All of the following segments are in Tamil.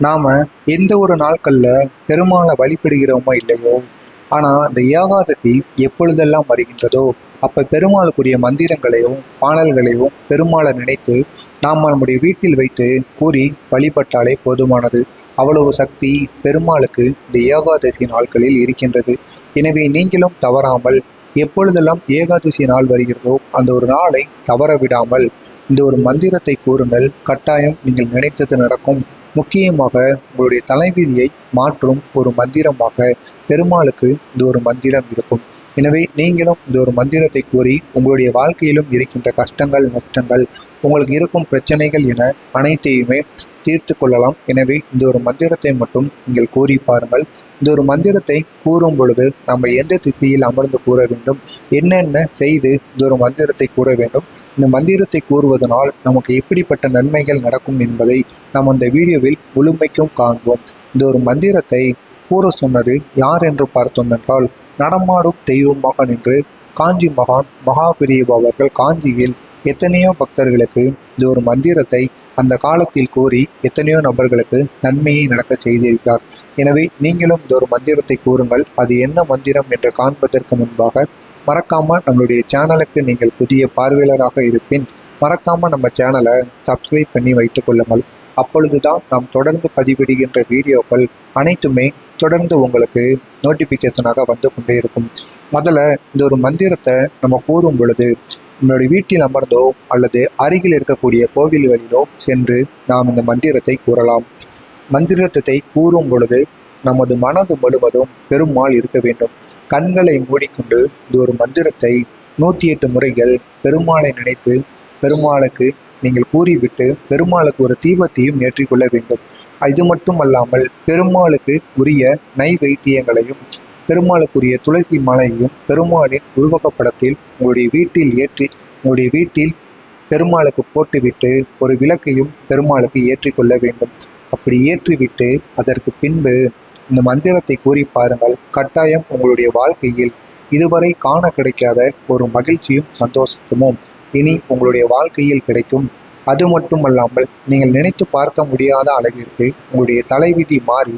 நாம் எந்த ஒரு நாட்களில் பெருமாளை வழிபடுகிறோமோ இல்லையோ ஆனால் அந்த ஏகாதசி எப்பொழுதெல்லாம் வருகின்றதோ அப்போ பெருமாளுக்குரிய மந்திரங்களையும் பாடல்களையும் பெருமாளை நினைத்து நாம் நம்முடைய வீட்டில் வைத்து கூறி வழிபட்டாலே போதுமானது. அவ்வளவு சக்தி பெருமாளுக்கு இந்த ஏகாதசி நாட்களில் இருக்கின்றது. எனவே நீங்களும் தவறாமல் எப்பொழுதெல்லாம் ஏகாதசி நாள் வருகிறதோ அந்த ஒரு நாளை தவற விடாமல் இந்த ஒரு மந்திரத்தை கூறுங்கள். கட்டாயம் நீங்கள் நினைத்தது நடக்கும். முக்கியமாக உங்களுடைய தலைவிதியை மாற்றும் ஒரு மந்திரமாக பெருமாளுக்கு இந்த ஒரு மந்திரம் இருக்கும். எனவே நீங்களும் இந்த ஒரு மந்திரத்தை கூறி உங்களுடைய வாழ்க்கையிலும் இருக்கின்ற கஷ்டங்கள் நஷ்டங்கள் உங்களுக்கு இருக்கும் பிரச்சனைகள் என அனைத்தையுமே தீர்த்து கொள்ளலாம். எனவே இந்த ஒரு மந்திரத்தை மட்டும் நீங்கள் கூறி பாருங்கள். இந்த ஒரு மந்திரத்தை கூறும் பொழுது நம்ம எந்த திசையில் அமர்ந்து கூற வேண்டும்? என்னென்ன செய்து இந்த ஒரு மந்திரத்தை கூற வேண்டும்? இந்த மந்திரத்தை கூறுவதனால் நமக்கு எப்படிப்பட்ட நன்மைகள் நடக்கும் என்பதை நாம் அந்த வீடியோவில் முழுமைக்கும் காண்போம். இந்த ஒரு மந்திரத்தை கூற சொன்னது யார் என்று பார்த்தோம் என்றால் நடமாடும் தெய்வமாக நின்று காஞ்சி மகான் மகாபிரியபு அவர்கள் காஞ்சியில் எத்தனையோ பக்தர்களுக்கு இந்த ஒரு மந்திரத்தை அந்த காலத்தில் கூறி எத்தனையோ நபர்களுக்கு நன்மையை நடக்க செய்திருக்கிறார். எனவே நீங்களும் இந்த ஒரு மந்திரத்தை கூறுங்கள். அது என்ன மந்திரம் என்று காண்பதற்கு முன்பாக மறக்காம நம்மளுடைய சேனலுக்கு நீங்கள் புதிய பார்வையாளராக இருப்பின் மறக்காம நம்ம சேனலை சப்ஸ்கிரைப் பண்ணி வைத்துக் கொள்ளுங்கள். அப்பொழுதுதான் நாம் தொடர்ந்து பதிவிடுகின்ற வீடியோக்கள் அனைத்துமே தொடர்ந்து உங்களுக்கு நோட்டிஃபிகேஷனாக வந்து கொண்டே இருக்கும். முதல்ல இந்த ஒரு மந்திரத்தை நம்ம கூறும் பொழுது நம்மளுடைய வீட்டில் அமர்ந்தோ அல்லது அருகில் இருக்கக்கூடிய கோவில்களிலோ சென்று நாம் இந்த மந்திரத்தை கூறலாம். மந்திரத்தை கூறும் பொழுது நமது மனது முழுவதும் பெருமாள் இருக்க வேண்டும். கண்களை மூடிக்கொண்டு இந்த ஒரு மந்திரத்தை நூற்றி எட்டு முறைகள் பெருமாளை நினைத்து பெருமாளுக்கு நீங்கள் கூறிவிட்டு பெருமாளுக்கு ஒரு தீபத்தையும் ஏற்றிக்கொள்ள வேண்டும். இது மட்டும் அல்லாமல் பெருமாளுக்கு உரிய நைவேத்தியங்களையும் பெருமாளுக்குரிய துளசி மாலையையும் பெருமாளின் உருவகப்படத்தில் உங்களுடைய வீட்டில் ஏற்றி உங்களுடைய வீட்டில் பெருமாளுக்கு போட்டுவிட்டு ஒரு விளக்கையும் பெருமாளுக்கு ஏற்றிக்கொள்ள வேண்டும். அப்படி ஏற்றிவிட்டு அதற்கு பின்பு இந்த மந்திரத்தை கூறி பாருங்கள். கட்டாயம் உங்களுடைய வாழ்க்கையில் இதுவரை காண கிடைக்காத ஒரு மகிழ்ச்சியும் சந்தோஷமும். இனி உங்களுடைய வாழ்க்கையில் கிடைக்கும். அது மட்டுமல்லாமல் நீங்கள் நினைத்து பார்க்க முடியாத அளவிற்கு உங்களுடைய தலைவிதி மாறி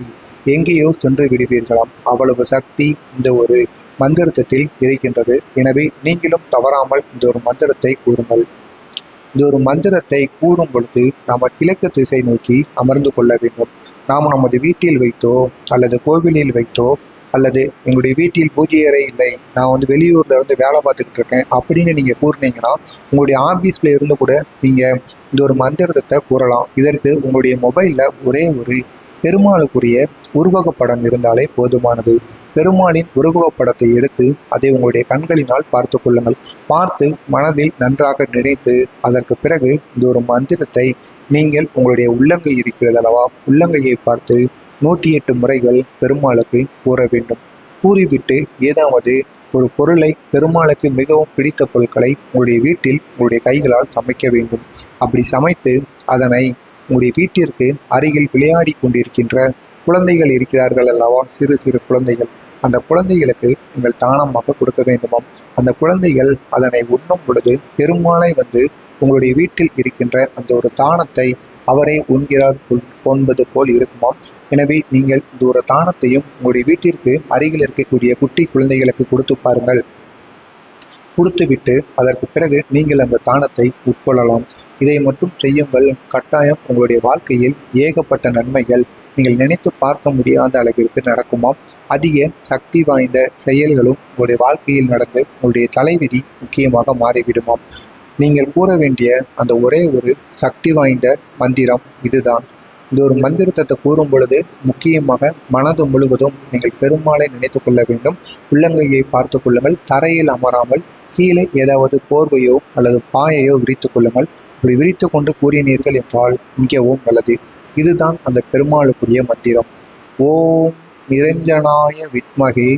எங்கேயோ சென்று விடுவீர்களாம். அவ்வளவு சக்தி இந்த ஒரு மந்திரத்தில் இருக்கின்றது. எனவே நீங்களும் தவறாமல் இந்த ஒரு மந்திரத்தை கூறுங்கள். இந்த ஒரு மந்திரத்தை கூறும் பொழுது நாம் கிழக்கு திசை நோக்கி அமர்ந்து கொள்ள வேண்டும். நாம் நமது வீட்டில் வைத்தோ அல்லது கோவிலில் வைத்தோ அல்லது எங்களுடைய வீட்டில் பூஜை அறை இல்லை நான் வந்து வெளியூர்ல இருந்து வேலை பார்த்துக்கிட்டு இருக்கேன் அப்படின்னு நீங்க கூறினீங்கன்னா உங்களுடைய ஆபீஸ்ல இருந்து கூட நீங்க இந்த ஒரு மந்திரத்தை கூறலாம். இதற்கு உங்களுடைய மொபைல்ல ஒரே ஒரு பெருமாளுக்குரிய உருவகப்படம் இருந்தாலே போதுமானது. பெருமாளின் உருவகப்படத்தை எடுத்து அதை உங்களுடைய கண்களினால் பார்த்து கொள்ளுங்கள். பார்த்து மனதில் நன்றாக நினைத்து அதற்கு பிறகு இந்த ஒரு மந்திரத்தை நீங்கள் உங்களுடைய உள்ளங்கை இருக்கிறது அல்லவா உள்ளங்கையை பார்த்து நூற்றி எட்டு முறைகள் பெருமாளுக்கு கூற வேண்டும். கூறிவிட்டு ஏதாவது ஒரு பொருளை பெருமாளுக்கு மிகவும் பிடித்த பொருட்களை உங்களுடைய வீட்டில் உங்களுடைய கைகளால் சமைக்க வேண்டும். அப்படி சமைத்து அதனை உங்களுடைய வீட்டிற்கு அருகில் விளையாடி கொண்டிருக்கின்ற குழந்தைகள் இருக்கிறார்கள் அல்லவா? சிறு சிறு குழந்தைகள். அந்த குழந்தைகளுக்கு நீங்கள் தானமாக கொடுக்க வேண்டுமாம். அந்த குழந்தைகள் அதனை உண்ணும் பொழுது பெருமாளை வந்து உங்களுடைய வீட்டில் இருக்கின்ற அந்த ஒரு தானத்தை அவரே உண்கிறார் போன்பது போல் இருக்குமாம். எனவே நீங்கள் இந்த ஒரு தானத்தையும் உங்களுடைய வீட்டிற்கு அருகில் இருக்கக்கூடிய குட்டி குழந்தைகளுக்கு கொடுத்து பாருங்கள். கொடுத்துவிட்டு அதற்கு பிறகு நீங்கள் அந்த தானத்தை உட்கொள்ளலாம். இதை மட்டும் செய்யுங்கள். கட்டாயம் உங்களுடைய வாழ்க்கையில் ஏகப்பட்ட நன்மைகள் நீங்கள் நினைத்து பார்க்க முடியாத அளவிற்கு நடக்குமாம். அதிக சக்தி வாய்ந்த செயல்களும் உங்களுடைய வாழ்க்கையில் நடந்து உங்களுடைய தலைவிதி முக்கியமாக மாறிவிடுமாம். நீங்கள் கூற வேண்டிய அந்த ஒரே ஒரு சக்தி வாய்ந்த மந்திரம் இதுதான். இந்த ஒரு மந்திரத்தை கூறும் பொழுது முக்கியமாக மனது முழுவதும் நீங்கள் பெருமாளை நினைத்து கொள்ள வேண்டும். உள்ளங்கையை பார்த்து கொள்ளுங்கள். தரையில் அமராமல் கீழே ஏதாவது போர்வையோ அல்லது பாயையோ விரித்து கொள்ளுங்கள். அப்படி விரித்து கொண்டு கூறினீர்கள் என்றால் மிகவும் நல்லது. இதுதான் அந்த பெருமாளுக்குரிய மந்திரம். ஓம் நிரஞ்சனாய வித்மகே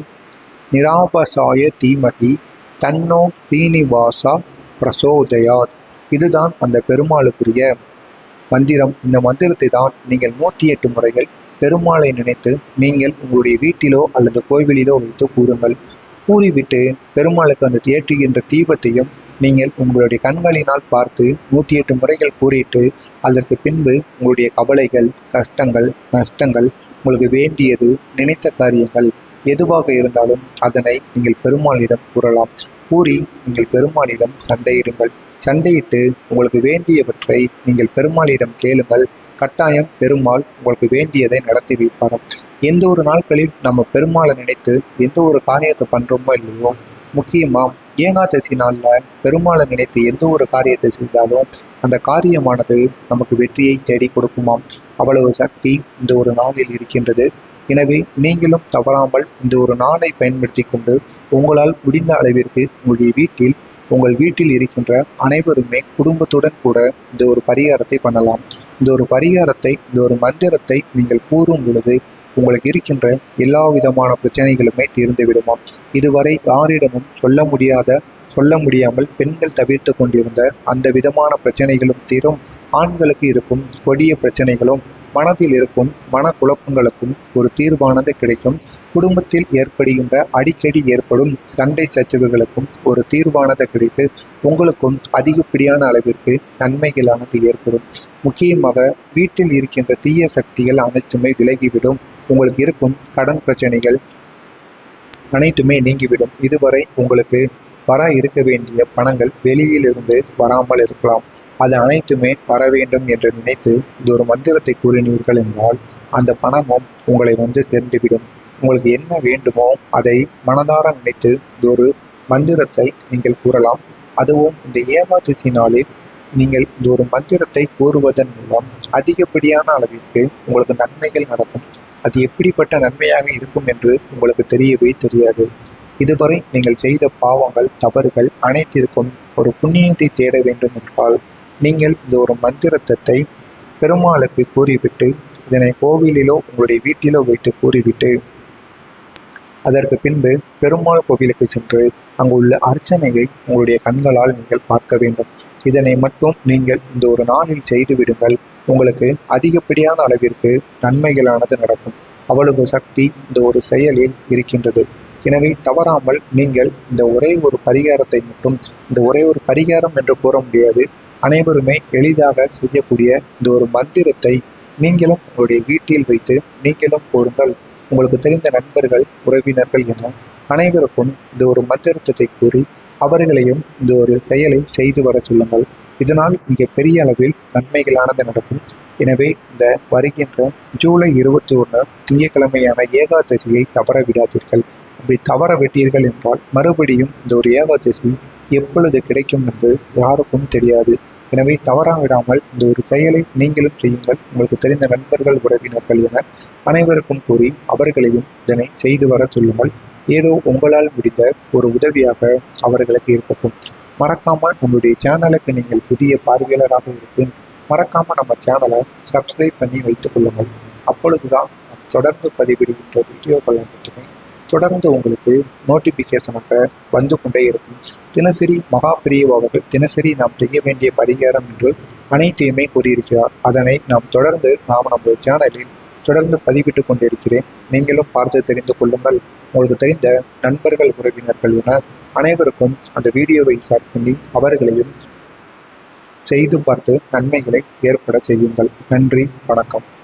நிராபசாய தீமகி தன்னோ ஸ்ரீனிவாசா பிரசோதயாத். இதுதான் அந்த பெருமாளுக்குரிய மந்திரம். இந்த மந்திரத்தை தான் நீங்கள் நூற்றி எட்டு முறைகள் பெருமாளை நினைத்து நீங்கள் உங்களுடைய வீட்டிலோ அல்லது கோவிலிலோ வைத்து கூறுங்கள். கூறிவிட்டு பெருமாளுக்கு அந்த தேற்றுகின்ற தீபத்தையும் நீங்கள் உங்களுடைய கண்களினால் பார்த்து நூற்றி எட்டு முறைகள் கூறிட்டு அதற்கு பின்பு உங்களுடைய கவலைகள் கஷ்டங்கள் நஷ்டங்கள் உங்களுக்கு வேண்டியது நினைத்த காரியங்கள். எதுவாக இருந்தாலும் அதனை நீங்கள் பெருமாளிடம் கூறலாம். கூறி நீங்கள் பெருமாளிடம் சண்டையிடுங்கள். சண்டையிட்டு உங்களுக்கு வேண்டியவற்றை நீங்கள் பெருமாளிடம் கேளுங்கள். கட்டாயம் பெருமாள் உங்களுக்கு வேண்டியதை நடத்தி வைப்பாராம் எந்த ஒரு நாட்களில் நம்ம பெருமாளை நினைத்து எந்த ஒரு காரியத்தை பண்ணுறோமோ இல்லையோ முக்கியமாக ஏகாதசி நாளில் பெருமாளை நினைத்து எந்த ஒரு காரியத்தை செய்தாலும் அந்த காரியமானது நமக்கு வெற்றியை தேடி கொடுக்குமாம். அவ்வளவு சக்தி இந்த ஒரு நாளில் இருக்கின்றது. எனவே நீங்களும் தவறாமல் இந்த ஒரு நாளை பயன்படுத்தி கொண்டு உங்களால் முடிந்த அளவிற்கு உங்களுடைய வீட்டில் உங்கள் வீட்டில் இருக்கின்ற அனைவருமே குடும்பத்துடன் கூட இந்த ஒரு பரிகாரத்தை பண்ணலாம். இந்த ஒரு பரிகாரத்தை இந்த ஒரு மந்திரத்தை நீங்கள் கூறும் பொழுது உங்களுக்கு இருக்கின்ற எல்லா விதமான பிரச்சனைகளுமே தீர்ந்து விடுமாம். இதுவரை யாரிடமும் சொல்ல முடியாத சொல்ல முடியாமல் பெண்கள் தவிர்த்து கொண்டிருந்த அந்த விதமான பிரச்சனைகளும் தீரும். ஆண்களுக்கு இருக்கும் கொடிய பிரச்சனைகளும் மனதில் இருக்கும் மனக்குழப்பங்களுக்கும் ஒரு தீர்வானது கிடைக்கும். குடும்பத்தில் ஏற்படுகின்ற அடிக்கடி ஏற்படும் சண்டை சச்சரவுகளுக்கும் ஒரு தீர்வானது கிடைத்து உங்களுக்கும் அதிகப்படியான அளவிற்கு நன்மைகளானது ஏற்படும். முக்கியமாக வீட்டில் இருக்கின்ற தீய சக்திகள் அனைத்துமே விலகிவிடும். உங்களுக்கு இருக்கும் கடன் பிரச்சனைகள் அனைத்துமே நீங்கிவிடும். இதுவரை உங்களுக்கு வர இருக்க வேண்டிய பணங்கள் வெளியிலிருந்து வராமல் இருக்கலாம். அது அனைத்துமே வர வேண்டும் என்று நினைத்து இந்த ஒரு மந்திரத்தை கூறினீர்கள் என்றால் அந்த பணமும் உங்களை வந்து சேர்ந்துவிடும். உங்களுக்கு என்ன வேண்டுமோ அதை மனதார நினைத்து இந்த ஒரு மந்திரத்தை நீங்கள் கூறலாம். அதுவும் இந்த ஏமாற்றத்தினாலே நீங்கள் இந்த ஒரு மந்திரத்தை கூறுவதன் மூலம் அதிகப்படியான அளவிற்கு உங்களுக்கு நன்மைகள் நடக்கும். அது எப்படிப்பட்ட நன்மையாக இருக்கும் என்று உங்களுக்கு தெரியவே தெரியாது. இதுவரை நீங்கள் செய்த பாவங்கள் தவறுகள் அனைத்திற்கும் ஒரு புண்ணியத்தை தேட வேண்டும் என்றால் நீங்கள் இந்த ஒரு மந்திரத்தை பெருமாளுக்கு கூறிவிட்டு இதனை கோவிலிலோ உங்களுடைய வீட்டிலோ வைத்து கூறிவிட்டு அதற்கு பின்பு பெருமாள் கோவிலுக்கு சென்று அங்கு உள்ள அர்ச்சனையை உங்களுடைய கண்களால் நீங்கள் பார்க்க வேண்டும். இதனை மட்டும் நீங்கள் இந்த ஒரு நாளில் செய்து விடுங்கள். உங்களுக்கு அதிகப்படியான அளவிற்கு நன்மைகளானது நடக்கும். அவ்வளவு சக்தி இந்த ஒரு செயலில் இருக்கின்றது. எனவே தவறாமல் நீங்கள் இந்த ஒரே ஒரு பரிகாரத்தை மட்டும் இந்த ஒரே ஒரு பரிகாரம் என்று கூற முடியாது. அனைவருமே எளிதாக செய்யக்கூடிய இந்த ஒரு மந்திரத்தை நீங்களும் உங்களுடைய வீட்டில் வைத்து நீங்களும் கூறுங்கள். உங்களுக்கு தெரிந்த நண்பர்கள் உறவினர்கள் என அனைவருக்கும் இந்த ஒரு மந்திரத்தை கூறி அவர்களையும் இந்த ஒரு செயலை செய்து வர சொல்லுங்கள். இதனால் மிக பெரிய அளவில் நன்மைகளானது நடக்கும். எனவே இந்த வருகின்ற ஜூலை இருபத்தி ஒன்று திங்கட்கிழமையான ஏகாதசியை தவற விடாதீர்கள். அப்படி தவற விட்டீர்கள் என்றால் மறுபடியும் இந்த ஒரு ஏகாதசி எப்பொழுது கிடைக்கும் என்று யாருக்கும் தெரியாது. எனவே தவறாவிடாமல் இந்த ஒரு செயலை நீங்களும் செய்யுங்கள். உங்களுக்கு தெரிந்த நண்பர்கள் உறவினர்கள் என அனைவருக்கும் கூறி அவர்களையும் இதனை செய்து வர சொல்லுங்கள். ஏதோ உங்களால் முடிந்த ஒரு உதவியாக அவர்களுக்கு இருக்கட்டும். மறக்காமல் நம்முடைய சேனலுக்கு நீங்கள் புதிய பார்வையாளராக இருப்பேன். மறக்காமல் நம்ம சேனலை சப்ஸ்கிரைப் பண்ணி வைத்துக் கொள்ளுங்கள். அப்பொழுதுதான் தொடர்ந்து பதிவிடுகின்ற வீடியோக்கள் அனைத்துமே தொடர்ந்து உங்களுக்கு நோட்டிஃபிகேஷனாக வந்து கொண்டே இருக்கும். தினசரி மகா அவர்கள் தினசரி நாம் செய்ய வேண்டிய பரிகாரம் என்று அனைத்தையுமே கூறியிருக்கிறார். அதனை நாம் தொடர்ந்து நாம் நமது சேனலில் தொடர்ந்து பதிவிட்டு கொண்டிருக்கிறேன். நீங்களும் பார்த்து தெரிந்து கொள்ளுங்கள். உங்களுக்கு தெரிந்த நண்பர்கள் உறவினர்கள் என அனைவருக்கும் அந்த வீடியோவை ஷேர் பண்ணி அவர்களையும் செய்து பார்த்து நன்மைகளை ஏற்பட செய்யுங்கள். நன்றி வணக்கம்.